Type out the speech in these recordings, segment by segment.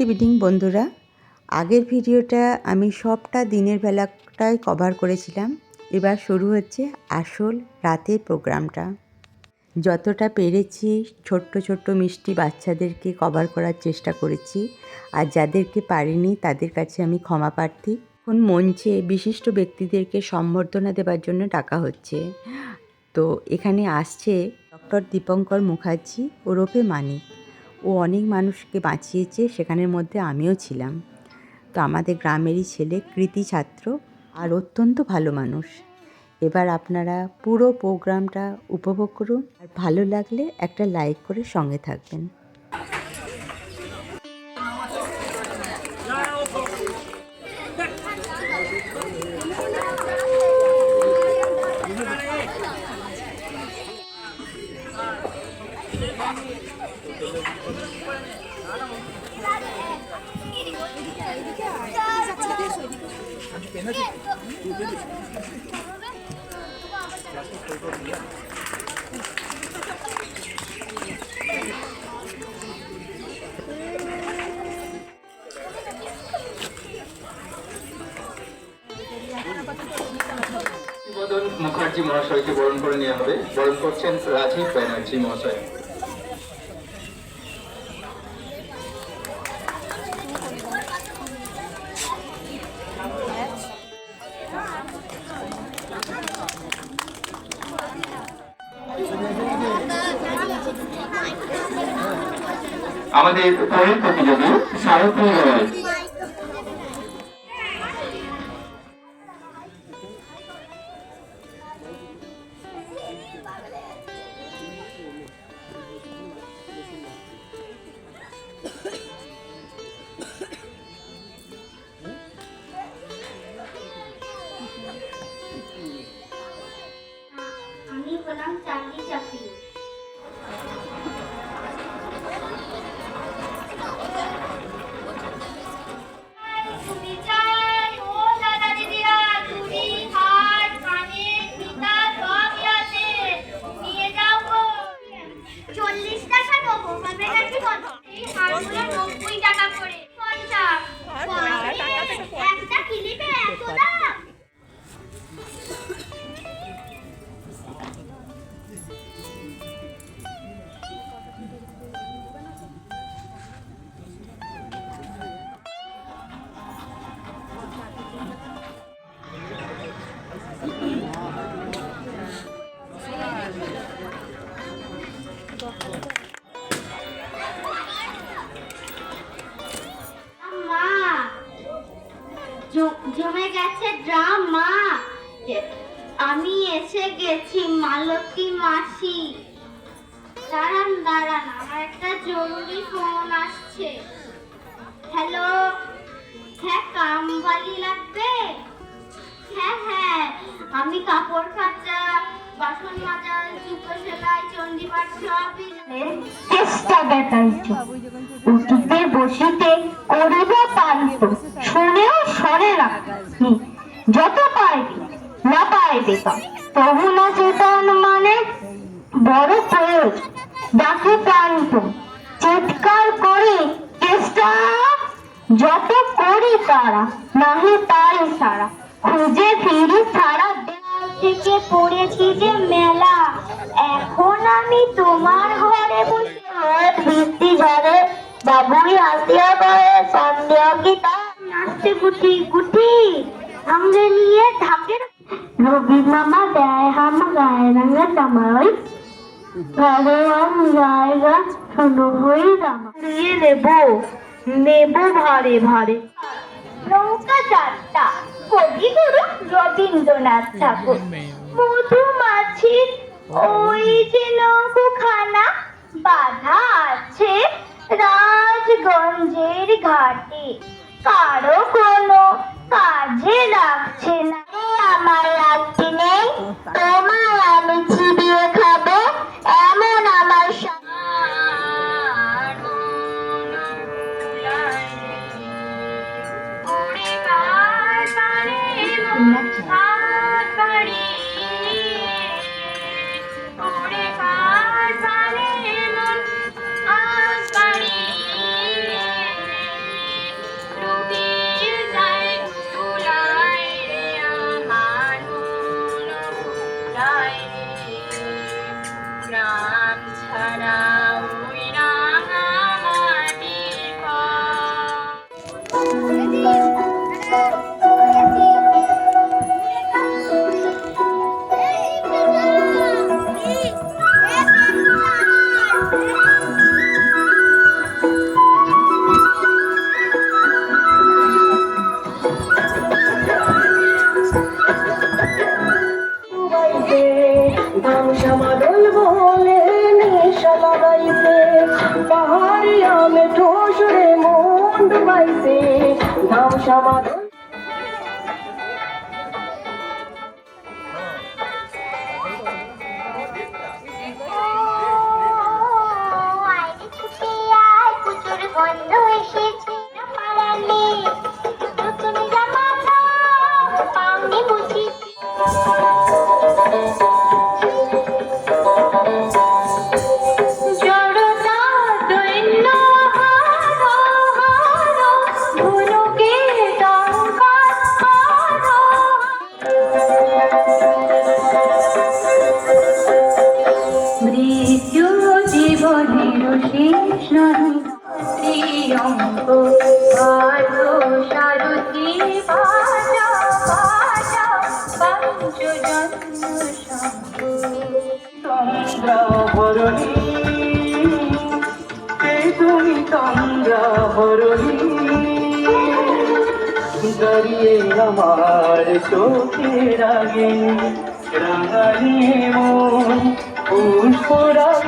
Good evening বন্ধুরা। আগের ভিডিওটা আমি সবটা দিনের বেলাটাই কভার করেছিলাম। এবার শুরু হচ্ছে আসল রাতের প্রোগ্রামটা যতটা পেরেছি ছোট্ট ছোট্ট মিষ্টি বাচ্চাদেরকে কভার করার চেষ্টা করেছি। আর যাদেরকে পারিনি, তাদের কাছে আমি ক্ষমা প্রার্থী। এখন মঞ্চে বিশিষ্ট ব্যক্তিদেরকে সম্বর্ধনা দেওয়ার জন্য ডাকা হচ্ছে। তো এখানে আসছে ডক্টর দীপঙ্কর মুখার্জি ওরফে মানিক। ও অনেক মানুষকে বাঁচিয়েছে, সেখানের মধ্যে আমিও ছিলাম। তো আমাদের গ্রামেরই ছেলে কৃতি ছাত্র আর অত্যন্ত ভালো মানুষ। এবার আপনারা পুরো প্রোগ্রামটা উপভোগ করুন আর ভালো লাগলে একটা লাইক করে সঙ্গে থাকবেন। মুখার্জি মহাশয়কে বরণ করে নেওয়া হবে। বরণ করছেন রাজীব ব্যানার্জি মহাশয়। আমাদের প্রয়োগ প্রতিযোগী সারথী রয়। কাপড় কাচা বাসন মাজা জুতো সেলাই চণ্ডীপাঠ সবই চেষ্টা বেতাইছ উঠিতে বসিতে করিব পারিত শুনেও সরে হুম, যত পারবি না পারবে তবু না চেতন মানে বড় প্রয়োজ ডাকে প্রাণিত চিৎকার করে চেষ্টা যত করি তারা নাহি তাই সারা। খুঁজে ফিরি সারা থেকে পড়েছি যে মেলা। এখন আমি তোমার ঘরে বসে বৃষ্টি ঝড়ে বাবুই হাসিয়া করে সন্দেহ কি নাচতে গুটি গুটি? নিয়ে ঢাকের রবি মামা দেয় হামা গায়ে রঙে জামাই ঘরে আম জায়গা শুরু হই জামা নিয়ে নেব নেব ভারে ভারে। নৌকা যাত্রা কবিগুরু রবীন্দ্রনাথ ঠাকুর। মধুমাছির ওই যে নৌকোখানা বাধা আছে রাজগঞ্জের ঘাটে। কারও কোনো কাজে লাগছে না। আমার লাগতে নেই তোমার আমি চিবিয়ে খাব, এমন আমার পাহাড়ি আমে ঠোসরে মন ডুবাইছে আইরে ছুটে কে তুমি চন্দ্রাভরণী দাঁড়িয়ে আমার চোখের আগে রাঙানিয়ে মন পুষ্পরাগে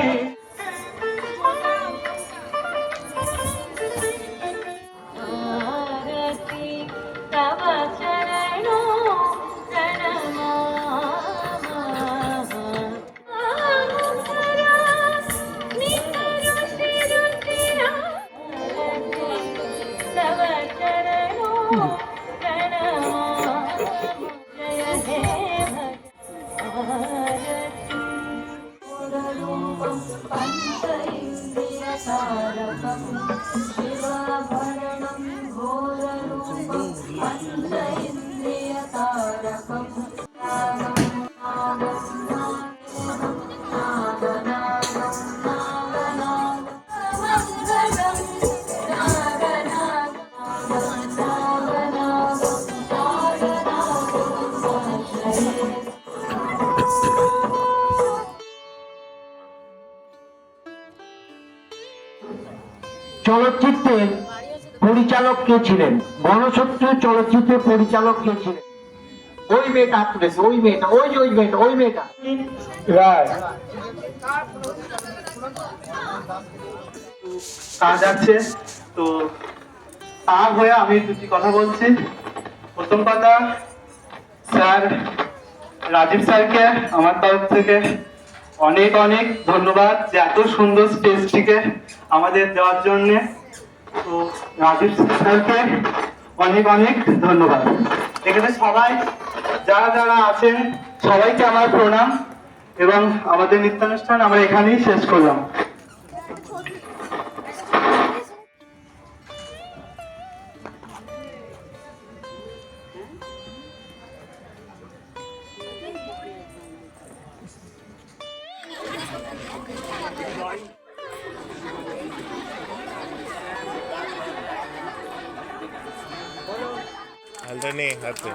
పంచ ఇంద్రియ సారపము চলচ্চিত্রের পরিচালক কে ছিলেন? গণশত্রু চলচ্চিত্রের পরিচালক কে ছিলেন? ওই মেয়েটা ওই মেয়েটা ওই যে ওই মেয়েটা ওই মেয়েটা। রায়। কাজ আছে তো তা হয়ে আমি দুটি কথা বলছি। প্রথম কথা স্যার রাজীব স্যারকে আমার তরফ থেকে অনেক অনেক ধন্যবাদ যে এত সুন্দর স্টেজটিকে আমাদের দেওয়ার জন্যে। তো রাজীব স্যারকে অনেক অনেক ধন্যবাদ। এখানে সবাই, যারা যারা আছেন, সবাইকে আমার প্রণাম এবং আমাদের নিত্যানুষ্ঠান আমরা এখানেই শেষ করলাম। নেই হাতে।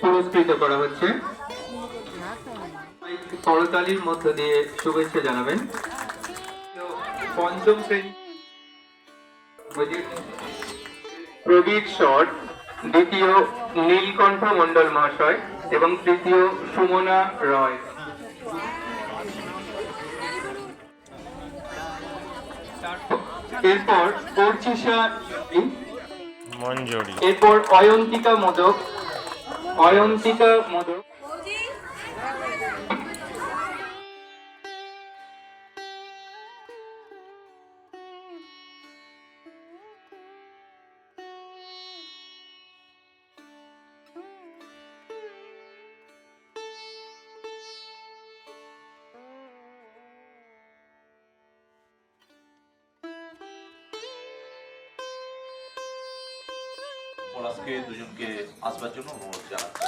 পুরস্কৃত করা হচ্ছে। করতালির মধ্য দিয়ে শুভেচ্ছা জানাবেন। পঞ্চম শ্রেণি প্রদীপ শট দ্বিতীয় নীলকণ্ঠ মণ্ডল মহাশয় এবং তৃতীয় সুমনা রয়। এরপর পর্চিসা মঞ্জুরি। এরপর অয়ন্তিকা মোদক অয়ন্তিকা মোদক। পলাশকে দুজনকে আসবার জন্য অনুরোধ জানাচ্ছি।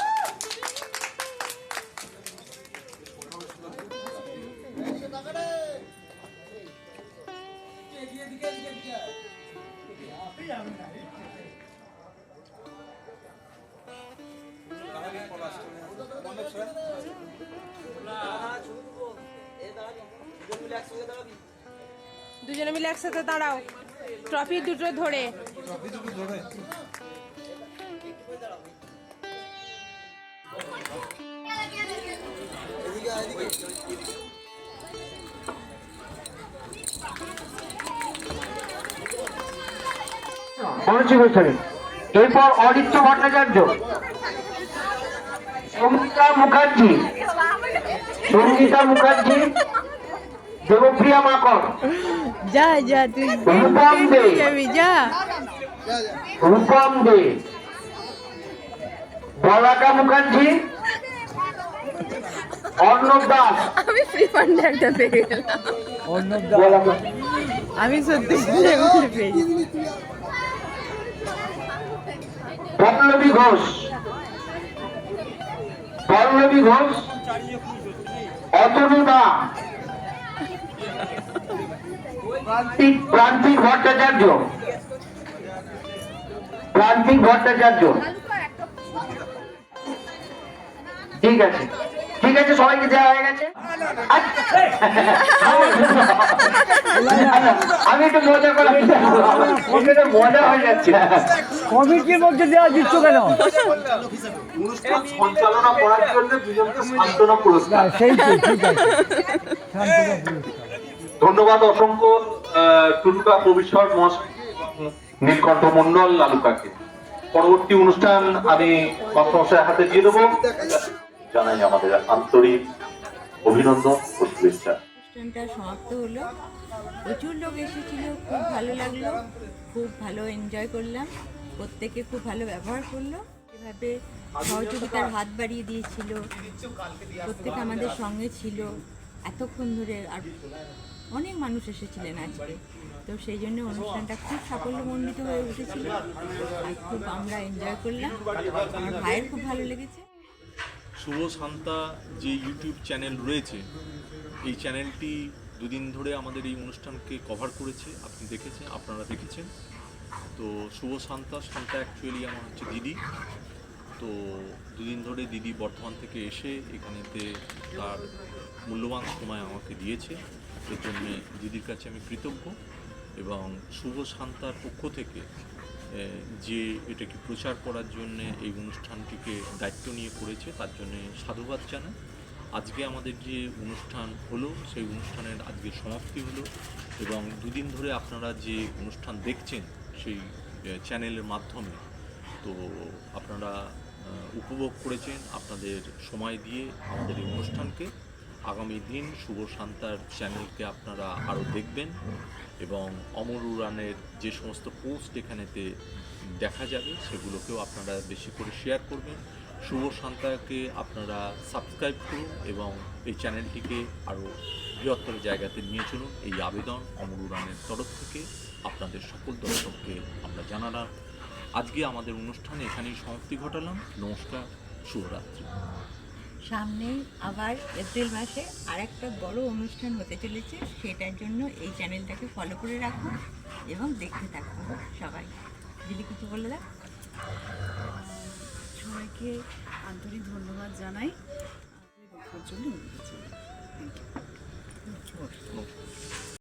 দুজনে মিলে একসাথে দাঁড়াও। ট্রফি দুটো ধরে। ট্রফি দুটো ধরে। মনোজি গোস্বামী এরপর অদিত্য ভট্টাচার্য সঙ্গীতা মুখার্জি সঙ্গীতা মুখার্জি দেবপ্রিয়া মাকড় যা যা তুই রূপম দে যা। রূপম দে বলাকা মুখার্জি অর্ণব দাস। আমি ফ্রি ফান্ড একটা পেয়ে গেলাম। আমি সত্যি পল্লবী ঘোষ। পল্লবী ঘোষ। অতনু দা। প্রান্তিক প্রান্তিক ভট্টাচার্য। প্রান্তিক ভট্টাচার্য। ঠিক আছে। ঠিক আছে সবাইকে দেওয়া হয়ে গেছে। আচ্ছা। আমি একটু মজা করলাম। মজা হয়ে যাচ্ছে। কমিটির মধ্যে দেওয়া দিচ্ছ কেন? অনুষ্ঠান সঞ্চালনা করার জন্য দুজনকে সান্ত্বনা পুরস্কার। সেই ঠিক আছে। ধন্যবাদ অসংখ্য কবিশ্বর মহাশয়কে এবং নীলকণ্ঠ মন্ডল লালুকাকে। পরবর্তী অনুষ্ঠান আমি মাস্টারমশাইয়ের হাতে দিয়ে দেবো। জানাই আমাদের আন্তরিক অভিনন্দন ও শুভেচ্ছা। অনুষ্ঠানটা সমাপ্ত হলো। প্রচুর লোক এসেছিল, খুব ভালো লাগল, খুব ভালো এনজয় করলাম, প্রত্যেকে খুব ভালো ব্যবহার করল। এভাবে সহযোগিতার হাত বাড়িয়ে দিয়েছিল, প্রত্যেকে আমাদের সঙ্গে ছিল, এতক্ষণ ধরে আর অনেক মানুষ এসেছিলেন আজকে। তো সেই জন্য অনুষ্ঠানটা খুব সাফল্যমণ্ডিত হয়ে উঠেছিল, আর খুব আমরা এনজয় করলাম। আমার ভাইয়ের খুব ভালো লেগেছে। শুভ শান্তা যে ইউটিউব চ্যানেল রয়েছে, এই চ্যানেলটি দুদিন ধরে আমাদের এই অনুষ্ঠানকে কভার করেছে, আপনি দেখেছেন, আপনারা দেখেছেন। তো শুভ শান্তা শান্তা অ্যাকচুয়ালি আমার হচ্ছে দিদি। তো দুদিন ধরে দিদি বর্ধমান থেকে এসে এখানেতে তার মূল্যবান সময় আমাকে দিয়েছে। এর জন্যে দিদির কাছে আমি কৃতজ্ঞ এবং শুভ শান্তার পক্ষ থেকে যে এটাকে প্রচার করার জন্য এই অনুষ্ঠানটিকে দায়িত্ব নিয়ে করেছে, তার জন্য সাধুবাদ জানাই। আজকে আমাদের যে অনুষ্ঠান হলো, সেই অনুষ্ঠানের আজকে সমাপ্তি হলো এবং দুদিন ধরে আপনারা যে অনুষ্ঠান দেখছেন সেই চ্যানেলের মাধ্যমে, তো আপনারা উপভোগ করেছেন, আপনাদের সময় দিয়ে আমাদের এই অনুষ্ঠানকে। আগামী দিন শুভ শান্তার চ্যানেলকে আপনারা আরও দেখবেন এবং অমর উড়ানের যে সমস্ত পোস্ট এখানেতে দেখা যাবে, সেগুলোকেও আপনারা বেশি করে শেয়ার করবেন। শুভ শান্তাকে আপনারা সাবস্ক্রাইব করুন এবং এই চ্যানেলটিকে আরও বৃহত্তর জায়গাতে নিয়ে চলুন। এই আবেদন অমর উড়ানের তরফ থেকে আপনাদের সকল দর্শককে আমরা জানালাম। আজকে আমাদের অনুষ্ঠানে এখানেই সমাপ্তি ঘটালাম। নমস্কার, শুভরাত্রি। সামনেই আবার এপ্রিল মাসে আর একটা বড় অনুষ্ঠান হতে চলেছে সেটার জন্য এই চ্যানেলটাকে ফলো করে রাখুন এবং দেখতে থাকুন সবাই। যদি কিছু বলে দাও। সবাইকে আন্তরিক ধন্যবাদ জানাই। দেখার জন্য. নমস্কার